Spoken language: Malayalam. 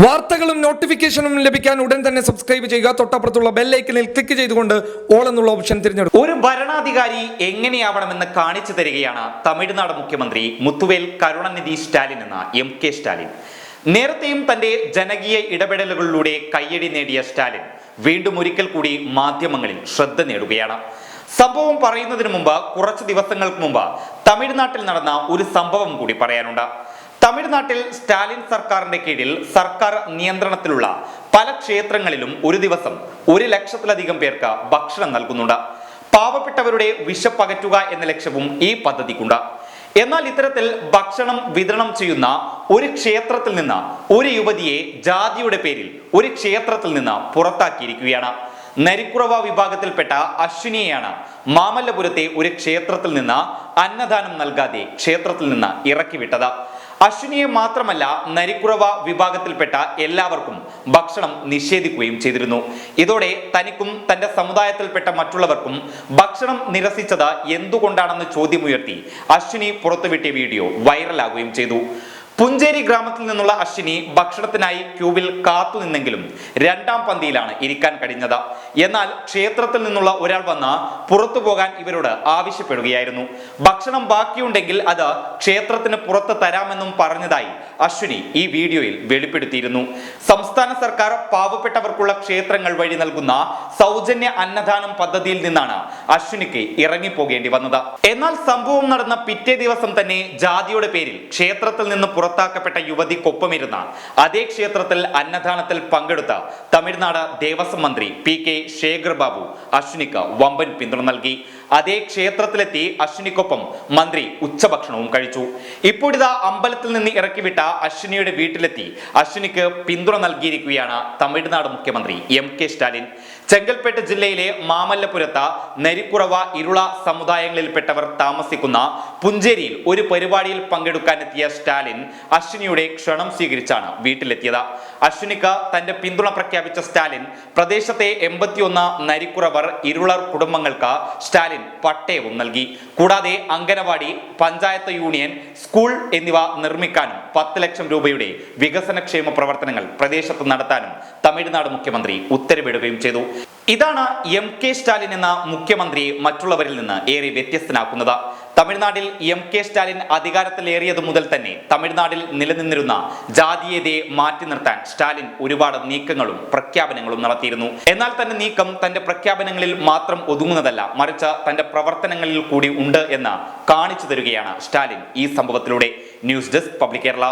വാർത്തകളും നോട്ടിഫിക്കേഷനും ലഭിക്കാൻ ഉടൻ തന്നെ സബ്സ്ക്രൈബ് ചെയ്യുക. തൊട്ടപ്പുറത്തുള്ള ബെല്ലൈക്കനിൽ ക്ലിക്ക് ചെയ്തുകൊണ്ട് ഓൾ എന്നുള്ള ഓപ്ഷൻ തിരഞ്ഞെടുക്കും ഒരു ഭരണാധികാരി എങ്ങനെയാവണമെന്ന് കാണിച്ചു തരികയാണ് തമിഴ്നാട് മുഖ്യമന്ത്രി മുത്തുവേൽ കരുണനിധി സ്റ്റാലിൻ എന്ന എം കെ സ്റ്റാലിൻ. നേരത്തെയും തന്റെ ജനകീയ ഇടപെടലുകളിലൂടെ കയ്യടി നേടിയ സ്റ്റാലിൻ വീണ്ടും ഒരിക്കൽ കൂടി മാധ്യമങ്ങളിൽ ശ്രദ്ധ നേടുകയാണ്. സംഭവം പറയുന്നതിന് മുമ്പ് കുറച്ച് ദിവസങ്ങൾക്ക് മുമ്പ് തമിഴ്നാട്ടിൽ നടന്ന ഒരു സംഭവം കൂടി പറയാനുണ്ട്. തമിഴ്നാട്ടിൽ സ്റ്റാലിൻ സർക്കാരിന്റെ കീഴിൽ സർക്കാർ നിയന്ത്രണത്തിലുള്ള പല ക്ഷേത്രങ്ങളിലും ഒരു ദിവസം ഒരു ലക്ഷത്തിലധികം പേർക്ക് ഭക്ഷണം നൽകുന്നുണ്ട്. പാവപ്പെട്ടവരുടെ വിശപ്പകറ്റുക എന്ന ലക്ഷ്യവും ഈ പദ്ധതിക്കുണ്ട്. എന്നാൽ ഇത്തരത്തിൽ ഭക്ഷണം വിതരണം ചെയ്യുന്ന ഒരു ക്ഷേത്രത്തിൽ നിന്ന് ഒരു യുവതിയെ ജാതിയുടെ പേരിൽ ഒരു ക്ഷേത്രത്തിൽ നിന്ന് പുറത്താക്കിയിരിക്കുകയാണ്. നരിക്കുറവ വിഭാഗത്തിൽപ്പെട്ട അശ്വിനിയെയാണ് മാമല്ലപുരത്തെ ഒരു ക്ഷേത്രത്തിൽ നിന്ന് അന്നദാനം നൽകാതെ ക്ഷേത്രത്തിൽ നിന്ന് ഇറക്കി വിട്ടത് അശ്വിനിയെ മാത്രമല്ല നരിക്കുറവ വിഭാഗത്തിൽപ്പെട്ട എല്ലാവർക്കും ഭക്ഷണം നിഷേധിക്കുകയും ചെയ്തിരുന്നു. ഇതോടെ തനിക്കും തന്റെ സമുദായത്തിൽപ്പെട്ട മറ്റുള്ളവർക്കും ഭക്ഷണം നിരസിച്ചത് എന്തുകൊണ്ടാണെന്ന് ചോദ്യമുയർത്തി അശ്വിനി പുറത്തുവിട്ടിയ വീഡിയോ വൈറലാകുകയും ചെയ്തു. പുഞ്ചേരി ഗ്രാമത്തിൽ നിന്നുള്ള അശ്വിനി ഭക്ഷണത്തിനായി ക്യൂവിൽ കാത്തുനിന്നെങ്കിലും രണ്ടാം പന്തിയിലാണ് ഇരിക്കാൻ കഴിഞ്ഞത്. എന്നാൽ ക്ഷേത്രത്തിൽ നിന്നുള്ള ഒരാൾ വന്ന് പുറത്തു പോകാൻ ഇവരോട് ആവശ്യപ്പെടുകയായിരുന്നു. ഭക്ഷണം ബാക്കിയുണ്ടെങ്കിൽ അത് ക്ഷേത്രത്തിന് പുറത്ത് തരാമെന്നും പറഞ്ഞതായി അശ്വിനി ഈ വീഡിയോയിൽ വെളിപ്പെടുത്തിയിരുന്നു. സംസ്ഥാന സർക്കാർ പാവപ്പെട്ടവർക്കുള്ള ക്ഷേത്രങ്ങൾ വഴി നൽകുന്ന സൗജന്യ അന്നദാനം പദ്ധതിയിൽ നിന്നാണ് അശ്വിനിക്ക് ഇറങ്ങിപ്പോകേണ്ടി വന്നത്. എന്നാൽ സംഭവം നടന്ന പിറ്റേ ദിവസം തന്നെ ജാതിയുടെ പേരിൽ ക്ഷേത്രത്തിൽ നിന്ന് പുറത്താക്കപ്പെട്ട യുവതിക്കൊപ്പമിരുന്ന അതേ ക്ഷേത്രത്തിൽ അന്നദാനത്തിൽ പങ്കെടുത്ത തമിഴ്നാട് ദേവസ്വം മന്ത്രി പി കെ ശേഖർ ബാബു അശ്വിനിക്ക് വമ്പൻ പിന്തുണ നൽകി. അതേ ക്ഷേത്രത്തിലെത്തി അശ്വിനിക്കൊപ്പം മന്ത്രി ഉച്ചഭക്ഷണവും കഴിച്ചു. ഇപ്പോഴിതാ അമ്പലത്തിൽ നിന്ന് ഇറക്കിവിട്ട അശ്വിനിയുടെ വീട്ടിലെത്തി അശ്വിനിക്ക് പിന്തുണ നൽകിയിരിക്കുകയാണ് തമിഴ്നാട് മുഖ്യമന്ത്രി എം കെ സ്റ്റാലിൻ. ചെങ്കൽപ്പേട്ട് ജില്ലയിലെ മാമല്ലപുരത്ത് നരിക്കുറവ ഇരുള സമുദായങ്ങളിൽപ്പെട്ടവർ താമസിക്കുന്ന പുഞ്ചേരിയിൽ ഒരു പരിപാടിയിൽ പങ്കെടുക്കാനെത്തിയ സ്റ്റാലിൻ അശ്വിനിയുടെ ക്ഷണം സ്വീകരിച്ചാണ് വീട്ടിലെത്തിയത്. അശ്വിനിക്ക് തന്റെ പിന്തുണ പ്രഖ്യാപിച്ച സ്റ്റാലിൻ പ്രദേശത്തെ എൺപത്തിയൊന്ന് നരിക്കുറവർ ഇരുളർ കുടുംബങ്ങൾക്ക് സ്റ്റാലിൻ പട്ടയവും നൽകി. കൂടാതെ അംഗനവാടി പഞ്ചായത്ത് യൂണിയൻ സ്കൂൾ എന്നിവ നിർമ്മിക്കാനും പത്ത് ലക്ഷം രൂപയുടെ വികസനക്ഷേമ പ്രവർത്തനങ്ങൾ പ്രദേശത്ത് നടത്താനും തമിഴ്നാട് മുഖ്യമന്ത്രി ഉത്തരവിടുകയും ചെയ്തു. ഇതാണ് എം കെ സ്റ്റാലിൻ എന്ന മുഖ്യമന്ത്രിയെ മറ്റുള്ളവരിൽ നിന്ന് ഏറെ വ്യത്യസ്തനാക്കുന്നത്. തമിഴ്നാട്ടിൽ എം കെ സ്റ്റാലിൻ അധികാരത്തിലേറിയത് മുതൽ തന്നെ തമിഴ്നാട്ടിൽ നിലനിന്നിരുന്ന ജാതീയതയെ മാറ്റി നിർത്താൻ സ്റ്റാലിൻ ഒരുപാട് നീക്കങ്ങളും പ്രഖ്യാപനങ്ങളും നടത്തിയിരുന്നു. എന്നാൽ തന്റെ നീക്കം തന്റെ പ്രഖ്യാപനങ്ങളിൽ മാത്രം ഒതുങ്ങുന്നതല്ല മറിച്ച് തന്റെ പ്രവർത്തനങ്ങളിൽ കൂടി ഉണ്ട് എന്ന് കാണിച്ചു തരികയാണ് സ്റ്റാലിൻ ഈ സംഭവത്തിലൂടെ. News desk public Kerala.